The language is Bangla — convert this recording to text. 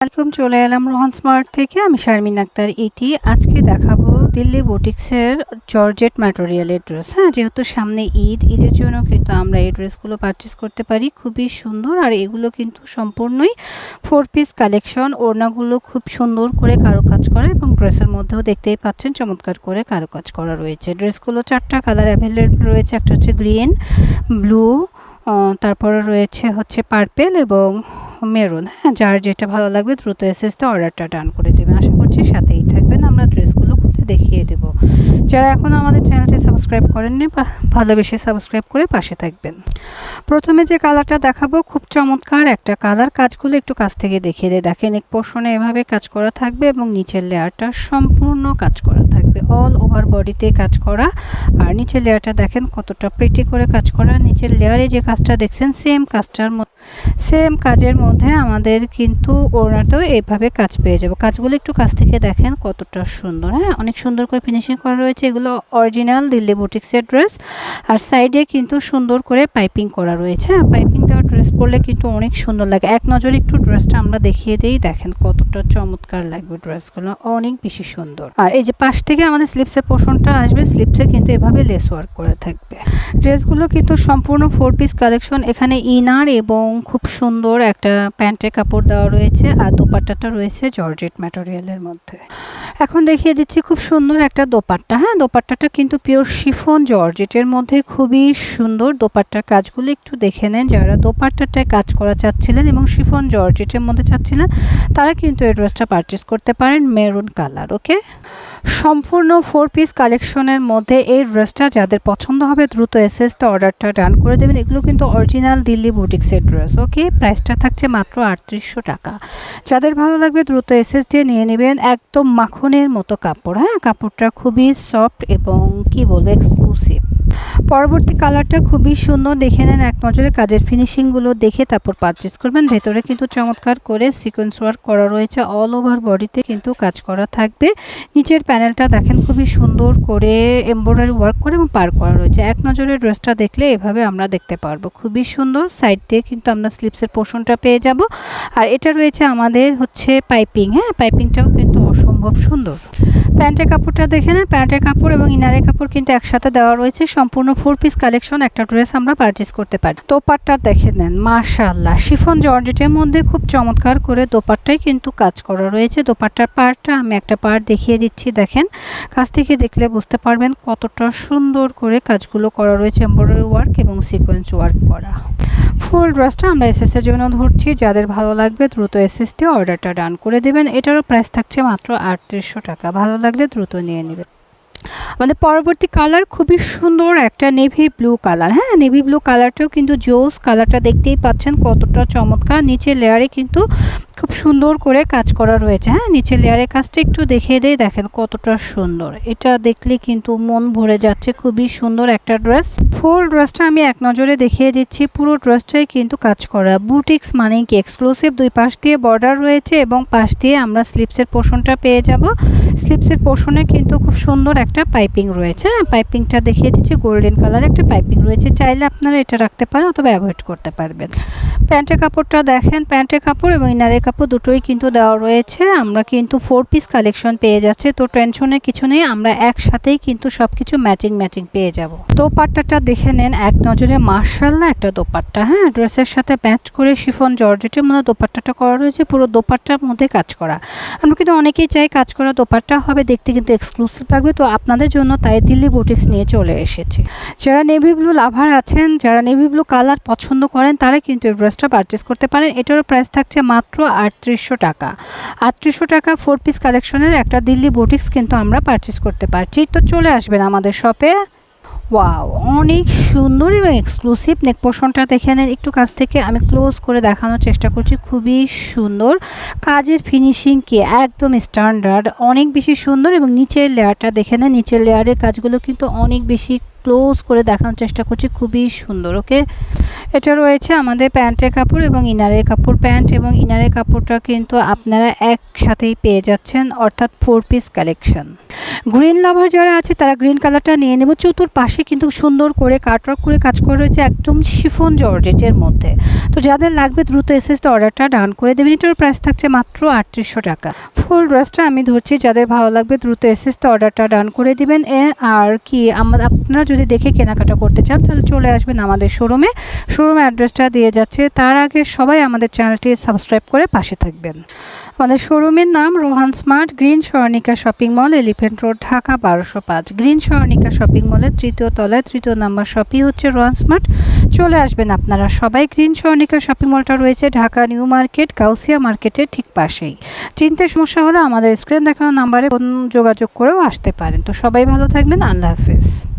ওয়েলকাম চলে এলাম রোহান স্মার্ট থেকে, আমি শারমিন আক্তার এটি আজকে দেখাবো দিল্লি বুটিক্সের জর্জেট ম্যাটেরিয়ালের ড্রেস হ্যাঁ যেহেতু সামনে ঈদ, ঈদের জন্য কিন্তু আমরা এই ড্রেসগুলো পারচেস করতে পারি। খুবই সুন্দর আর এগুলো কিন্তু সম্পূর্ণই ফোর পিস কালেকশন ওড়নাগুলো খুব সুন্দর করে কারুকাজ করা এবং ড্রেসের মধ্যেও দেখতেই পাচ্ছেন চমৎকার করে কারুকাজ করা রয়েছে। ড্রেসগুলো চারটা কালার অ্যাভেলেবল রয়েছে, একটা হচ্ছে গ্রিন ব্লু তারপরে রয়েছে হচ্ছে পার্পেল এবং মেরুন হ্যাঁ যার যেটা ভালো লাগবে দ্রুত এসএসতে অর্ডারটা ডান করে দেবেন আশা করছি সাথেই থাকবেন, আমরা ড্রেসগুলো খুলে দেখিয়ে দেব। যারা এখন আমাদের চ্যানেলটি সাবস্ক্রাইব করেননি, বা ভালোবেসে সাবস্ক্রাইব করে পাশে থাকবেন। প্রথমে যে কালারটা দেখাবো, খুব চমৎকার একটা কালার। কাজগুলো একটু কাছ থেকে দেখিয়ে দেয় দেখেন, এক পোর্শনে এভাবে কাজ করা থাকবে এবং নিচের লেয়ারটা সম্পূর্ণ কাজ করা থাকবে। অল ওভার বডিতে কাজ করা। আর নিচের লেয়ারটা দেখেন কতটা প্রিটি করে কাজ করা। নিচের লেয়ারে যে কাজটা দেখছেন সেম কাজটার সেম কাজের মধ্যে আমাদের কিন্তু ওড়নাতেও এইভাবে কাজ পেয়ে যাব। কাজগুলো একটু কাছ থেকে দেখেন কতটা সুন্দর। হ্যাঁ অনেক সুন্দর করে ফিনিশিং করা রয়েছে। এগুলো অরিজিনাল দিল্লি বুটিক্সের ড্রেস আর সাইডে কিন্তু সুন্দর করে পাইপিং করা রয়েছে। হ্যাঁ পাইপিং দেওয়া ড্রেস পরলে কিন্তু অনেক সুন্দর লাগে। এক নজরে একটু ড্রেসটা আমরা দেখিয়ে দিই। দেখেন কতটা চমৎকার লাগবে ড্রেসগুলো অনেক বেশি সুন্দর। আর এই যে পাশ থেকে আমাদের স্লিপসের পোষণটা আসবে স্লিপসে কিন্তু এভাবে লেস ওয়ার্ক করে থাকবে। ড্রেসগুলো কিন্তু সম্পূর্ণ ফোর পিস কালেকশন এখানে ইনার এবং খুব সুন্দর একটা প্যান্টের কাপড় দেওয়া রয়েছে আর দোপাট্টাটা রয়েছে জর্জেট ম্যাটেরিয়ালের মধ্যে। এখন দেখিয়ে দিচ্ছি খুব সুন্দর একটা দোপাট্টা। হ্যাঁ দোপাট্টাটা কিন্তু পিওর শিফন জর্জেটের মধ্যে খুবই সুন্দর দোপাট্টার কাজগুলো একটু দেখে নেন। যারা দোপাট্টাটায় কাজ করা চাচ্ছিলেন এবং শিফন জর্জেটের মধ্যে চাচ্ছিলেন, তারা কিন্তু এই ড্রেসটা পারচেস করতে পারেন মেরুন কালার ওকে সম্পূর্ণ ফোর পিস কালেকশনের মধ্যে এই ড্রেসটা যাদের পছন্দ হবে দ্রুত এসএসতে অর্ডারটা ডান করে দেবেন। এগুলো কিন্তু অরিজিনাল দিল্লি বুটিক্সের ড্রেস ওকে প্রাইসটা থাকছে মাত্র আটত্রিশশো টাকা। যাদের ভালো লাগবে দ্রুত এসএস দিয়ে নিয়ে নেবেন। একদম মাখনের মতো কাপড় হ্যাঁ? কাপড়টা খুবই সফট এবং কি বলব এক্সক্লুসিভ পরবর্তী কালারটা খুবই সুন্দর দেখে নেন এক নজরে, কাজের ফিনিশিংগুলো দেখে তারপর পারচেস করবেন। ভেতরে কিন্তু চমৎকার করে সিকোয়েন্স ওয়ার্ক করা রয়েছে অল ওভার বডিতে কিন্তু কাজ করা থাকবে। নিচের প্যানেলটা দেখেন খুবই সুন্দর করে এমব্রয়ডারি ওয়ার্ক করে এবং পার করা রয়েছে। এক নজরে ড্রেসটা দেখলে এভাবে আমরা দেখতে পারব। খুবই সুন্দর সাইড দিয়ে কিন্তু আমরা স্লিপসের পোষণটা পেয়ে যাব। আর এটা রয়েছে আমাদের হচ্ছে পাইপিং হ্যাঁ? পাইপিংটাও কিন্তু অসম্ভব সুন্দর। প্যান্টের কাপড়টা দেখে নেন। প্যান্টের কাপড় এবং ইনারের কাপড় কিন্তু একসাথে দেওয়া রয়েছে। সম্পূর্ণ ফোর পিস কালেকশন একটা ড্রেস আমরা পারচেস করতে পারি। দোপাট্টা দেখে নেন। মাশাল্লাহ শিফন জর্জেটের মধ্যে খুব চমৎকার করে দোপাট্টাই কিন্তু কাজ করা রয়েছে। দোপাট্টার পার্টটা আমি একটা পার্ট দেখিয়ে দিচ্ছি, দেখেন। কাছ থেকে দেখলে বুঝতে পারবেন কতটা সুন্দর করে কাজগুলো করা রয়েছে। এমব্রয়ডারি ওয়ার্ক এবং সিকোয়েন্স ওয়ার্ক করা। ফুল ড্রেসটা আমরা এসএসের জন্য ধরছি। যাদের ভালো লাগবে দ্রুত এসএস দিয়ে অর্ডারটা ডান করে দেবেন। এটারও প্রাইস থাকছে মাত্র আটত্রিশশো টাকা। ভালো লাগলে দ্রুত নিয়ে নেবেন। আমাদের পরবর্তী কালার খুবই সুন্দর একটা নেভি ব্লু কালার হ্যাঁ নেভি ব্লু কালারটাও কিন্তু জোস কালারটা দেখতেই পাচ্ছেন কতটা চমৎকার। নিচের লেয়ারে কিন্তু খুব সুন্দর করে কাজ করা রয়েছে। হ্যাঁ নিচের লেয়ারের কাজটা একটু দেখিয়ে দিয়ে দেখেন কতটা সুন্দর। এটা দেখলে কিন্তু মন ভরে যাচ্ছে, খুবই সুন্দর একটা ড্রেস ফুল ড্রেসটা আমি এক নজরে দেখিয়ে দিচ্ছি, পুরো ড্রেসটাই কিন্তু কাজ করা। বুটিক্স মানে কি? এক্সক্লুসিভ দুই পাশ দিয়ে বর্ডার রয়েছে এবং পাশ দিয়ে আমরা স্লিপসের পোষণটা পেয়ে যাব। স্লিপসের পোষণে কিন্তু খুব সুন্দর একটা পাইপিং রয়েছে। হ্যাঁ পাইপিংটা দেখিয়ে দিচ্ছি গোল্ডেন কালার একটা পাইপিং রয়েছে। চাইলে আপনারা এটা রাখতে পারেন অথবা অ্যাভয়েড করতে পারবেন। প্যান্টের কাপড়টা দেখেন, প্যান্টের কাপড় এবং ইনারের কাপড় দুটোই কিন্তু দেওয়া রয়েছে। আমরা কিন্তু ফোর পিস কালেকশন পেয়ে যাচ্ছে, তো টেনশনের কিছু নেই। আমরা একসাথেই কিন্তু সব কিছু ম্যাচিং ম্যাচিং পেয়ে যাব। দোপাট্টাটা দেখে নেন, এক নজরে মার্শাল্লা একটা দোপাট্টা। হ্যাঁ ড্রেসের সাথে ম্যাচ করে শিফন জর্জেটের মধ্যে দোপাট্টাটা করা রয়েছে, পুরো দোপাট্টার মধ্যে কাজ করা। আমরা কিন্তু অনেকেই চাই কাজ করা দোপাট্টা হবে দেখতে কিন্তু এক্সক্লুসিভ থাকবে। তো আপনাদের জন্য তাই দিল্লি বোটিক্স নিয়ে চলে এসেছি। যারা নেভি ব্লু লাভার আছেন, যারা নেভি ব্লু কালার পছন্দ করেন, তারা কিন্তু এই ড্রেসটা পারচেস করতে পারেন। এটারও প্রাইস থাকছে মাত্র আটত্রিশশো টাকা। আটত্রিশশো টাকা ফোর পিস কালেকশনের একটা দিল্লি বোটিক্স কিন্তু আমরা পারচেস করতে পারছি। তো চলে আসবেন আমাদের শপে ওয়াও অনেক সুন্দর এবং এক্সক্লুসিভ নেক পোর্শনটা দেখে নেন। একটু কাছ থেকে আমি ক্লোজ করে দেখানোর চেষ্টা করছি। খুবই সুন্দর। কাজের ফিনিশিং কি? একদম স্ট্যান্ডার্ড অনেক বেশি সুন্দর এবং নিচের লেয়ারটা দেখে নেন। নিচের লেয়ারের কাজগুলো কিন্তু অনেক বেশি ক্লোজ করে দেখানোর চেষ্টা করছি। খুবই সুন্দর ওকে এটা রয়েছে আমাদের প্যান্টের কাপড় এবং ইনারের কাপড়। প্যান্ট এবং ইনারের কাপড়টা কিন্তু আপনারা একসাথেই পেয়ে যাচ্ছেন, অর্থাৎ four piece collection green lover যারা আছে, তারা গ্রিন কালারটা নিয়ে নেব। চতুর্পাশে কিন্তু সুন্দর করে কাটওয়ার্ক করে কাজ করা রয়েছে একদম শিফন জর্জেটের মধ্যে। তো যাদের লাগবে দ্রুত এসএসতে অর্ডারটা ডান করে দেবেন। এটার প্রাইস থাকছে মাত্র আটত্রিশশো টাকা। ফুল ড্রেসটা আমি ধরছি, যাদের ভালো লাগবে দ্রুত এসএসতে অর্ডারটা ডান করে দিবেন। আর কি আপনারা যদি দেখে কেনাকাটা করতে চান, তাহলে চলে আসবেন আমাদের শোরুমে শোরুম অ্যাড্রেসটা দিয়ে যাচ্ছে। তার আগে সবাই আমাদের চ্যানেলটি সাবস্ক্রাইব করে পাশে থাকবেন। আমাদের শোরুমের নাম Rohan smart green Swarnika shopping mall Elephant Road, Dhaka, বারোশো পাঁচ। গ্রিন স্বর্ণিকা শপিং মলের তৃতীয় তলায় তৃতীয় নাম্বার শপই হচ্ছে রোহান স্মার্ট। চলে আসবেন আপনারা সবাই। গ্রিন স্বর্ণিকা শপিং মলটা রয়েছে ঢাকা নিউ মার্কেট, গাউসিয়া মার্কেটের ঠিক পাশেই। চিনতে সমস্যা হলে আমাদের স্ক্রিন দেখানো নাম্বারে যোগাযোগ করেও আসতে পারেন। তো সবাই ভালো থাকবেন। আল্লাহ হাফেজ।